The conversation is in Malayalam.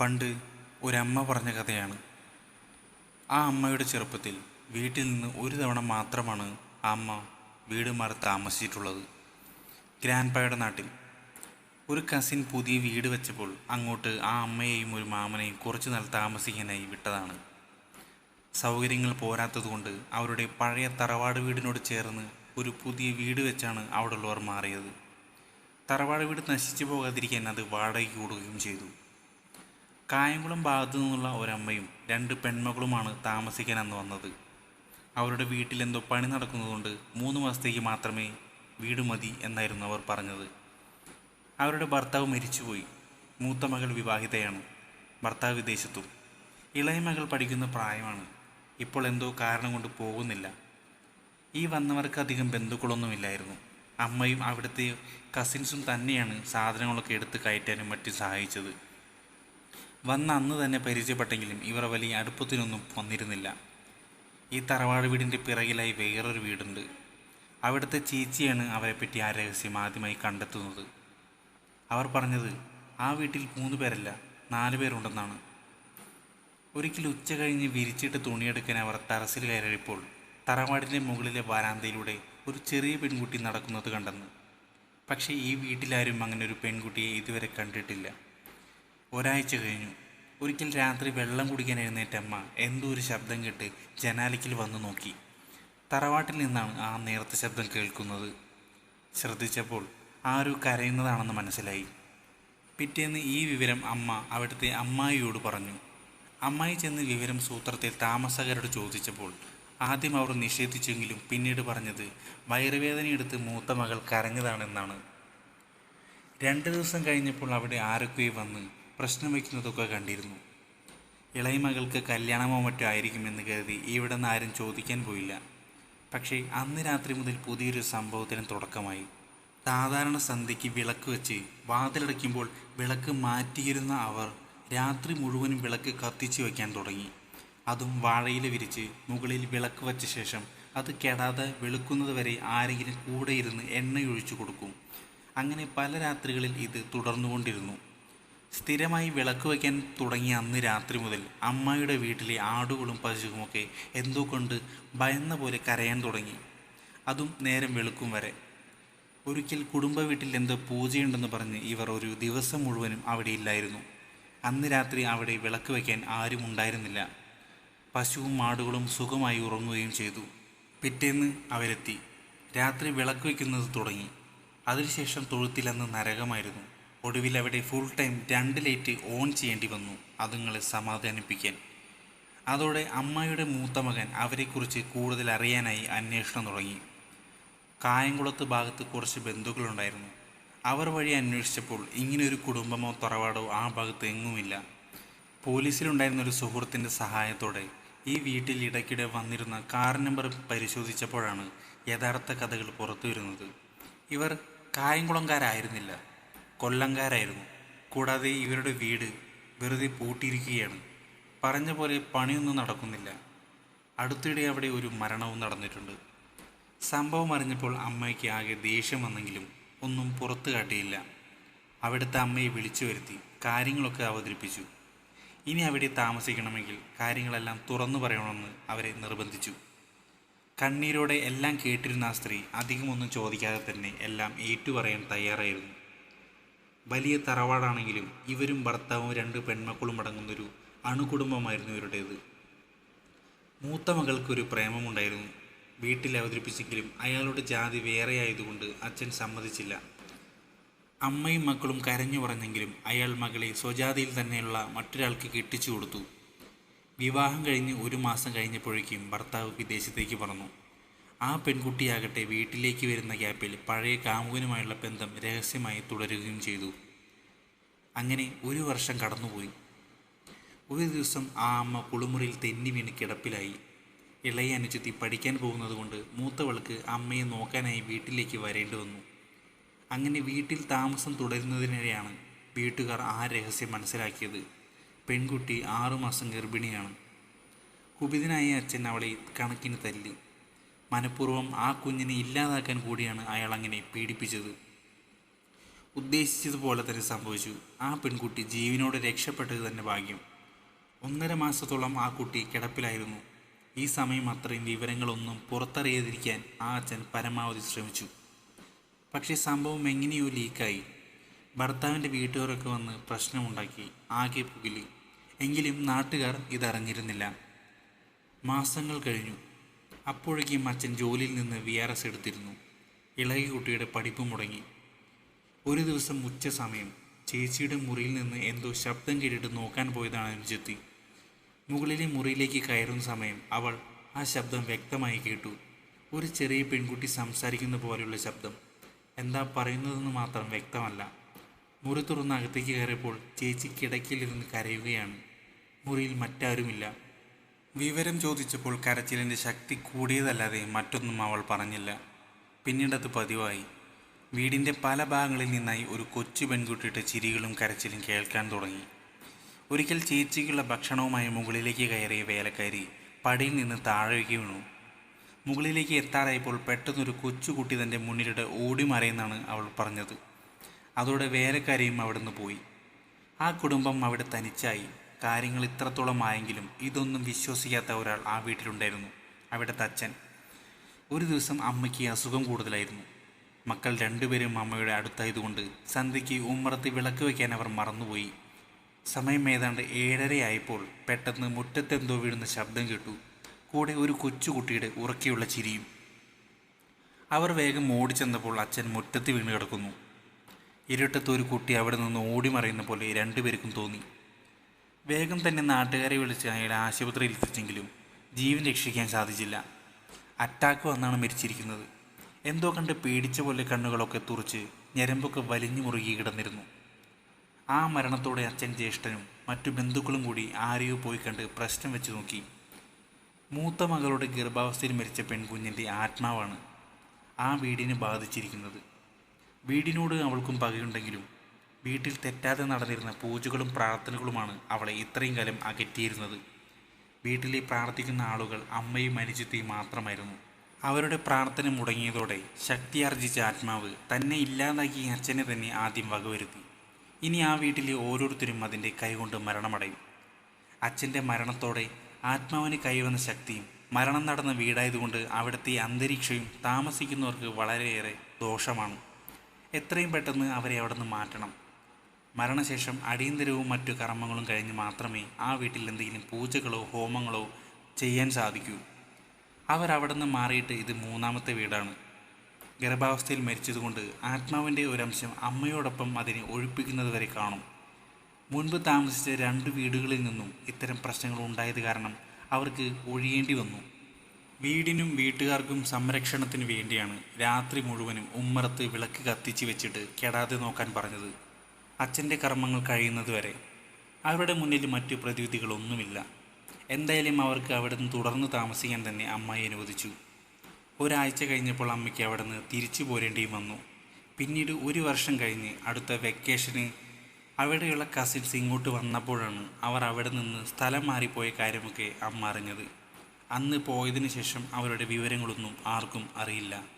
പണ്ട് ഒരമ്മ പറഞ്ഞ കഥയാണ്. ആ അമ്മയുടെ ചെറുപ്പത്തിൽ വീട്ടിൽ നിന്ന് ഒരു തവണ മാത്രമാണ് ആ അമ്മ വീട് മാറി താമസിച്ചിട്ടുള്ളത്. ഗ്രാൻഡ്പായുടെ നാട്ടിൽ ഒരു കസിൻ പുതിയ വീട് വെച്ചപ്പോൾ അങ്ങോട്ട് ആ അമ്മയെയും ഒരു മാമനെയും കുറച്ചു നാൾ താമസിക്കാനായി വിട്ടതാണ്. സൗകര്യങ്ങൾ പോരാത്തതുകൊണ്ട് അവരുടെ പഴയ തറവാട് വീടിനോട് ചേർന്ന് ഒരു പുതിയ വീട് വെച്ചാണ് അവിടെയുള്ളവർ മാറിയത്. തറവാട് വീട് നശിച്ചു പോകാതിരിക്കാൻ അത് വാടകയ്ക്ക് കൂടുകയും ചെയ്തു. കായംകുളം ഭാഗത്തു നിന്നുള്ള ഒരമ്മയും രണ്ട് പെൺമകളുമാണ് താമസിക്കാൻ അന്ന് വന്നത്. അവരുടെ വീട്ടിൽ എന്തോ പണി നടക്കുന്നതുകൊണ്ട് മൂന്ന് മാസത്തേക്ക് മാത്രമേ വീട് മതി എന്നായിരുന്നു അവർ പറഞ്ഞത്. അവരുടെ ഭർത്താവ് മരിച്ചുപോയി. മൂത്ത മകൾ വിവാഹിതയാണ്. ഭർത്താവ് വിദേശത്തും. ഇളയ മകൾ പഠിക്കുന്ന പ്രായമാണ്. ഇപ്പോൾ എന്തോ കാരണം കൊണ്ട് പോകുന്നില്ല. ഈ വന്നവർക്ക് അധികം ബന്ധുക്കളൊന്നുമില്ലായിരുന്നു. അമ്മയും അവിടുത്തെ കസിൻസും തന്നെയാണ് സാധനങ്ങളൊക്കെ എടുത്ത് കയറ്റാനും മറ്റും സഹായിച്ചത്. വന്ന അന്ന് തന്നെ പരിചയപ്പെട്ടെങ്കിലും ഇവർ വലിയ അടുപ്പത്തിനൊന്നും വന്നിരുന്നില്ല. ഈ തറവാട് വീടിന്റെ പിറകിലായി വേറൊരു വീടുണ്ട്. അവിടുത്തെ ചീച്ചിയാണ് അവരെപ്പറ്റി ആ രഹസ്യം ആദ്യമായി കണ്ടെത്തുന്നത്. അവർ പറഞ്ഞത് ആ വീട്ടിൽ മൂന്ന് പേരല്ല നാല് പേരുണ്ടെന്നാണ്. ഒരിക്കൽ ഉച്ച കഴിഞ്ഞ് വിരിച്ചിട്ട് തുണിയെടുക്കാൻ അവർ ടെറസിൽ കയറിയപ്പോൾ തറവാടിന്റെ മുകളിലെ വരാന്തയിലൂടെ ഒരു ചെറിയ പെൺകുട്ടി നടക്കുന്നത് കണ്ടെന്ന്. പക്ഷേ ഈ വീട്ടിലാരും അങ്ങനെ ഒരു പെൺകുട്ടിയെ ഇതുവരെ കണ്ടിട്ടില്ല. ഒരാഴ്ച കഴിഞ്ഞു. ഒരിക്കൽ രാത്രി വെള്ളം കുടിക്കാൻ എഴുന്നേറ്റ അമ്മ എന്തോ ഒരു ശബ്ദം കേട്ട് ജനാലയ്ക്കിൽ വന്നു നോക്കി. തറവാട്ടിൽ നിന്നാണ് ആ നേർത്ത ശബ്ദം കേൾക്കുന്നത്. ശ്രദ്ധിച്ചപ്പോൾ ആരോ കരയുന്നതാണെന്ന് മനസ്സിലായി. പിറ്റേന്ന് ഈ വിവരം അമ്മ അവിടുത്തെ അമ്മായിയോട് പറഞ്ഞു. അമ്മായി ചെന്ന് വിവരം സൂത്രത്തെ താമസക്കാരോട് ചോദിച്ചപ്പോൾ ആദ്യം അവർ നിഷേധിച്ചെങ്കിലും പിന്നീട് പറഞ്ഞത് വയറുവേദനയെടുത്ത് മൂത്ത മകൾ കരഞ്ഞതാണെന്നാണ്. രണ്ട് ദിവസം കഴിഞ്ഞപ്പോൾ അവിടെ ആരൊക്കെ വന്ന് പ്രശ്നം വയ്ക്കുന്നതൊക്കെ കണ്ടിരുന്നു. ഇളയമകൾക്ക് കല്യാണമോ മറ്റോ ആയിരിക്കുമെന്ന് കരുതി ഇവിടെ നിന്ന് ആരും ചോദിക്കാൻ പോയില്ല. പക്ഷേ അന്ന് രാത്രി മുതൽ പുതിയൊരു സംഭവത്തിന് തുടക്കമായി. സാധാരണ സന്ധ്യയ്ക്ക് വിളക്ക് വെച്ച് വാതിലടയ്ക്കുമ്പോൾ വിളക്ക് മാറ്റിയിരുന്ന അവർ രാത്രി മുഴുവനും വിളക്ക് കത്തിച്ചു വയ്ക്കാൻ തുടങ്ങി. അതും വാഴയില വിരിച്ച് മുകളിൽ വിളക്ക് വച്ച ശേഷം അത് കെടാതെ വെളുക്കുന്നത് വരെ ആരെങ്കിലും കൂടെ ഇരുന്ന് എണ്ണയൊഴിച്ചു കൊടുക്കും. അങ്ങനെ പല രാത്രികളിൽ ഇത് തുടർന്നുകൊണ്ടിരുന്നു. സ്ഥിരമായി വിളക്ക് വയ്ക്കാൻ തുടങ്ങിയ അന്ന് രാത്രി മുതൽ അമ്മയുടെ വീട്ടിലെ ആടുകളും പശുവുമൊക്കെ എന്തോ കൊണ്ട് ഭയന്ന പോലെ കരയാൻ തുടങ്ങി. അതും നേരം വെളുക്കും വരെ. ഒരിക്കൽ കുടുംബ വീട്ടിൽ എന്തോ പൂജയുണ്ടെന്ന് പറഞ്ഞ് ഇവർ ഒരു ദിവസം മുഴുവനും അവിടെ ഇല്ലായിരുന്നു. അന്ന് രാത്രി അവിടെ വിളക്ക് വയ്ക്കാൻ ആരും ഉണ്ടായിരുന്നില്ല. പശുവും ആടുകളും സുഖമായി ഉറങ്ങുകയും ചെയ്തു. പിറ്റേന്ന് അവരെത്തി. രാത്രി വിളക്ക് വയ്ക്കുന്നത് തുടങ്ങി. അതിനുശേഷം തൊഴുത്തിലന്ന് നരകമായിരുന്നു. ഒടുവിൽ അവിടെ ഫുൾ ടൈം രണ്ട് ലൈറ്റ് ഓൺ ചെയ്യേണ്ടി വന്നു. അതുങ്ങളെ സമാധാനിപ്പിക്കാൻ. അതോടെ അമ്മായിയുടെ മൂത്ത മകൻ അവരെക്കുറിച്ച് കൂടുതൽ അറിയാനായി അന്വേഷണം തുടങ്ങി. കായംകുളത്ത് ഭാഗത്ത് കുറച്ച് ബന്ധുക്കളുണ്ടായിരുന്നു. അവർ വഴി അന്വേഷിച്ചപ്പോൾ ഇങ്ങനെയൊരു കുടുംബമോ തറവാടോ ആ ഭാഗത്ത് എങ്ങുമില്ല. പോലീസിലുണ്ടായിരുന്ന ഒരു സുഹൃത്തിന്റെ സഹായത്തോടെ ഈ വീട്ടിൽ ഇടയ്ക്കിടെ വന്നിരുന്ന കാർ നമ്പർ പരിശോധിച്ചപ്പോഴാണ് യഥാർത്ഥ കഥകൾ പുറത്തു വരുന്നത് ഇവർ കായംകുളംകാരായിരുന്നില്ല. കൊല്ലംകാരായിരുന്നു. കൂടാതെ ഇവരുടെ വീട് വെറുതെ പൂട്ടിയിരിക്കുകയാണ്. പറഞ്ഞ പോലെ പണിയൊന്നും നടക്കുന്നില്ല. അടുത്തിടെ അവിടെ ഒരു മരണവും നടന്നിട്ടുണ്ട്. സംഭവം അറിഞ്ഞപ്പോൾ അമ്മയ്ക്ക് ആകെ ദേഷ്യം വന്നെങ്കിലും ഒന്നും പുറത്തു കാട്ടിയില്ല. അവിടുത്തെ അമ്മയെ വിളിച്ചു വരുത്തി കാര്യങ്ങളൊക്കെ അവതരിപ്പിച്ചു. ഇനി അവിടെ താമസിക്കണമെങ്കിൽ കാര്യങ്ങളെല്ലാം തുറന്നു പറയണമെന്ന് അവരെ നിർബന്ധിച്ചു. കണ്ണീരോടെ എല്ലാം കേട്ടിരുന്ന ആ സ്ത്രീ അധികമൊന്നും ചോദിക്കാതെ തന്നെ എല്ലാം ഏറ്റുപറയാൻ തയ്യാറായിരുന്നു. വലിയ തറവാടാണെങ്കിലും ഇവരും ഭർത്താവും രണ്ട് പെൺമക്കളും അടങ്ങുന്നൊരു അണുകുടുംബമായിരുന്നു ഇവരുടേത്. മൂത്ത മകൾക്കൊരു പ്രേമമുണ്ടായിരുന്നു. വീട്ടിൽ അവതരിപ്പിച്ചെങ്കിലും അയാളുടെ ജാതി വേറെയായതുകൊണ്ട് അച്ഛൻ സമ്മതിച്ചില്ല. അമ്മയും മക്കളും കരഞ്ഞു പറഞ്ഞെങ്കിലും അയാൾ മകളെ സ്വജാതിയിൽ തന്നെയുള്ള മറ്റൊരാൾക്ക് കെട്ടിച്ചു കൊടുത്തു. വിവാഹം കഴിഞ്ഞ് ഒരു മാസം കഴിഞ്ഞപ്പോഴേക്കും ഭർത്താവ് വിദേശത്തേക്ക് പറന്നു. ആ പെൺകുട്ടിയാകട്ടെ വീട്ടിലേക്ക് വരുന്ന ഗ്യാപ്പിൽ പഴയ കാമുകനുമായുള്ള ബന്ധം രഹസ്യമായി തുടരുകയും ചെയ്തു. അങ്ങനെ ഒരു വർഷം കടന്നുപോയി. ഒരു ദിവസം ആ അമ്മ കുളിമുറിയിൽ തെന്നി വീണ് കിടപ്പിലായി. ഇളയ അനുജത്തി പഠിക്കാൻ പോകുന്നത് കൊണ്ട് മൂത്തവൾക്ക് അമ്മയെ നോക്കാനായി വീട്ടിലേക്ക് വരേണ്ടി വന്നു. അങ്ങനെ വീട്ടിൽ താമസം തുടരുന്നതിനിടെയാണ് വീട്ടുകാർ ആ രഹസ്യം മനസ്സിലാക്കിയത്. പെൺകുട്ടി ആറുമാസം ഗർഭിണിയാണ്. കുപിതനായ അച്ഛൻ അവളെ കണക്കിന് തല്ലി. മനഃപൂർവം ആ കുഞ്ഞിനെ ഇല്ലാതാക്കാൻ കൂടിയാണ് അയാൾ അങ്ങനെ പീഡിപ്പിച്ചത്. ഉദ്ദേശിച്ചതുപോലെ തന്നെ സംഭവിച്ചു. ആ പെൺകുട്ടി ജീവനോടെ രക്ഷപ്പെട്ടത് തന്നെ ഭാഗ്യം. ഒന്നര മാസത്തോളം ആ കുട്ടി കിടപ്പിലായിരുന്നു. ഈ സമയം അത്രയും വിവരങ്ങളൊന്നും പുറത്തറിയാതിരിക്കാൻ ആ അച്ഛൻ പരമാവധി ശ്രമിച്ചു. പക്ഷേ സംഭവം എങ്ങനെയോ ലീക്കായി. ഭർത്താവിന്റെ വീട്ടുകാരൊക്കെ വന്ന് പ്രശ്നമുണ്ടാക്കി ആകെ പുകിലി. എങ്കിലും നാട്ടുകാർ ഇതറിഞ്ഞിരുന്നില്ല. മാസങ്ങൾ കഴിഞ്ഞു. അപ്പോഴേക്കും അച്ഛൻ ജോലിയിൽ നിന്ന് വി ആർ എസ് എടുത്തിരുന്നു. ഇളയ കുട്ടിയുടെ പഠിപ്പ് മുടങ്ങി. ഒരു ദിവസം ഉച്ച സമയം. ചേച്ചിയുടെ മുറിയിൽ നിന്ന് എന്തോ ശബ്ദം കേട്ടിട്ട് നോക്കാൻ പോയതാണ് അനുജത്തി. മുകളിലെ മുറിയിലേക്ക് കയറുന്ന സമയം അവൾ ആ ശബ്ദം വ്യക്തമായി കേട്ടു. ഒരു ചെറിയ പെൺകുട്ടി സംസാരിക്കുന്ന പോലെയുള്ള ശബ്ദം. എന്താ പറയുന്നതെന്ന് മാത്രം വ്യക്തമല്ല. മുറി തുറന്ന് അകത്തേക്ക് കയറിയപ്പോൾ ചേച്ചി കിടക്കിൽ കിടക്കിലിരുന്ന് കരയുകയാണ്. മുറിയിൽ മറ്റാരുമില്ല. വിവരം ചോദിച്ചപ്പോൾ കരച്ചിലിന്റെ ശക്തി കൂടിയതല്ലാതെ മറ്റൊന്നും അവൾ പറഞ്ഞില്ല. പിന്നീടത് പതിവായി. വീടിന്റെ പല ഭാഗങ്ങളിൽ നിന്നായി ഒരു കൊച്ചു പെൺകുട്ടിയുടെ ചിരികളും കരച്ചിലും കേൾക്കാൻ തുടങ്ങി. ഒരിക്കൽ ചേച്ചിക്കുള്ള ഭക്ഷണവുമായി മുകളിലേക്ക് കയറിയ വേലക്കാരി പടിയിൽ നിന്ന് താഴേക്ക് വീണു. മുകളിലേക്ക് എത്താറായപ്പോൾ പെട്ടെന്നൊരു കൊച്ചുകുട്ടി തന്റെ മുന്നിലൂടെ ഓടി മറയുന്നാണ് അവൾ പറഞ്ഞത്. അതോടെ വേലക്കാരിയും അവിടുന്ന് പോയി. ആ കുടുംബം അവിടെ തനിച്ചായി. കാര്യങ്ങൾ ഇത്രത്തോളമായെങ്കിലും ഇതൊന്നും വിശ്വസിക്കാത്ത ഒരാൾ ആ വീട്ടിലുണ്ടായിരുന്നു. അവിടുത്തെ അച്ഛൻ. ഒരു ദിവസം അമ്മയ്ക്ക് അസുഖം കൂടുതലായിരുന്നു. മക്കൾ രണ്ടുപേരും അമ്മയുടെ അടുത്തായതുകൊണ്ട് സന്ധ്യയ്ക്ക് ഉമ്മറത്ത് വിളക്ക് വയ്ക്കാൻ അവർ മറന്നുപോയി. സമയം ഏതാണ്ട് ഏഴരയായപ്പോൾ പെട്ടെന്ന് മുറ്റത്തെന്തോ വീഴുന്ന ശബ്ദം കേട്ടു. കൂടെ ഒരു കൊച്ചുകുട്ടിയുടെ ഉറക്കെയുള്ള ചിരിയും. അവർ വേഗം ഓടിച്ചെന്നപ്പോൾ അച്ഛൻ മുറ്റത്ത് വീണ് കിടക്കുന്നു. ഇരുട്ടത്ത് ഒരു കുട്ടി അവിടെ നിന്ന് ഓടി മറയുന്ന പോലെ രണ്ടുപേർക്കും തോന്നി. വേഗം തന്നെ നാട്ടുകാരെ വിളിച്ച് അയാളെ ആശുപത്രിയിൽ എത്തിച്ചെങ്കിലും ജീവൻ രക്ഷിക്കാൻ സാധിച്ചില്ല. അറ്റാക്ക് വന്നാണ് മരിച്ചിരിക്കുന്നത്. എന്തോ കണ്ട് പേടിച്ച പോലെ കണ്ണുകളൊക്കെ തുറച്ച് ഞരമ്പൊക്കെ വലിഞ്ഞു മുറുകി കിടന്നിരുന്നു. ആ മരണത്തോടെ അച്ഛൻ ജ്യേഷ്ഠനും മറ്റു ബന്ധുക്കളും കൂടി ആരെയോ പോയി കണ്ട് പ്രശ്നം വെച്ച് നോക്കി. മൂത്ത മകളുടെ ഗർഭാവസ്ഥയിൽ മരിച്ച പെൺകുഞ്ഞിന്റെ ആത്മാവാണ് ആ വീടിനെ ബാധിച്ചിരിക്കുന്നത്. വീടിനോട് അവൾക്കും പകയുണ്ടെങ്കിലും വീട്ടിൽ തെറ്റാതെ നടന്നിരുന്ന പൂജകളും പ്രാർത്ഥനകളുമാണ് അവളെ ഇത്രയും കാലം അകറ്റിയിരുന്നത്. വീട്ടിലെ പ്രാർത്ഥിക്കുന്ന ആളുകൾ അമ്മയും അനുജിത്തെയും മാത്രമായിരുന്നു. അവരുടെ പ്രാർത്ഥന മുടങ്ങിയതോടെ ശക്തിയാർജിച്ച ആത്മാവ് തന്നെ ഇല്ലാതാക്കി അച്ഛനെ തന്നെ ആദ്യം വകവരുത്തി. ഇനി ആ വീട്ടിലെ ഓരോരുത്തരും അതിന്റെ കൈകൊണ്ട് മരണമടയും. അച്ഛന്റെ മരണത്തോടെ ആത്മാവിന് കൈവന്ന ശക്തിയും മരണം നടന്ന വീടായതുകൊണ്ട് അവിടുത്തെ അന്തരീക്ഷവും താമസിക്കുന്നവർക്ക് വളരെയേറെ ദോഷമാണ്. എത്രയും പെട്ടെന്ന് അവരെ അവിടെ നിന്ന് മാറ്റണം. മരണശേഷം അടിയന്തരവും മറ്റു കർമ്മങ്ങളും കഴിഞ്ഞ് മാത്രമേ ആ വീട്ടിൽ എന്തെങ്കിലും പൂജകളോ ഹോമങ്ങളോ ചെയ്യാൻ സാധിക്കൂ. അവരവിടെ നിന്ന് മാറിയിട്ട് ഇത് മൂന്നാമത്തെ വീടാണ്. ഗർഭാവസ്ഥയിൽ മരിച്ചതുകൊണ്ട് ആത്മാവിന്റെ ഒരംശം അമ്മയോടൊപ്പം അതിനെ ഒഴിപ്പിക്കുന്നത് വരെ കാണും. മുൻപ് താമസിച്ച രണ്ട് വീടുകളിൽ നിന്നും ഇത്തരം പ്രശ്നങ്ങൾ ഉണ്ടായത് കാരണം അവർക്ക് ഒഴിയേണ്ടി വന്നു. വീടിനും വീട്ടുകാർക്കും സംരക്ഷണത്തിന് വേണ്ടിയാണ് രാത്രി മുഴുവനും ഉമ്മറത്ത് വിളക്ക് കത്തിച്ച് വെച്ചിട്ട് കെടാതെ നോക്കാൻ പറഞ്ഞത്. അച്ഛന്റെ കർമ്മങ്ങൾ കഴിയുന്നതുവരെ അവരുടെ മുന്നിൽ മറ്റു പ്രതിവിധികളൊന്നുമില്ല. എന്തായാലും അവർക്ക് അവിടെ നിന്ന് തുടർന്ന് താമസിക്കാൻ തന്നെ അമ്മായി അനുവദിച്ചു. ഒരാഴ്ച കഴിഞ്ഞപ്പോൾ അമ്മയ്ക്ക് അവിടെ നിന്ന് തിരിച്ചു പോരേണ്ടിയും വന്നു. പിന്നീട് ഒരു വർഷം കഴിഞ്ഞ് അടുത്ത വെക്കേഷന് അവിടെയുള്ള കസിൻസ് ഇങ്ങോട്ട് വന്നപ്പോഴാണ് അവർ അവിടെ നിന്ന് സ്ഥലം മാറിപ്പോയ കാര്യമൊക്കെ അമ്മ അറിഞ്ഞത്. അന്ന് പോയതിനു ശേഷം അവരുടെ വിവരങ്ങളൊന്നും ആർക്കും അറിയില്ല.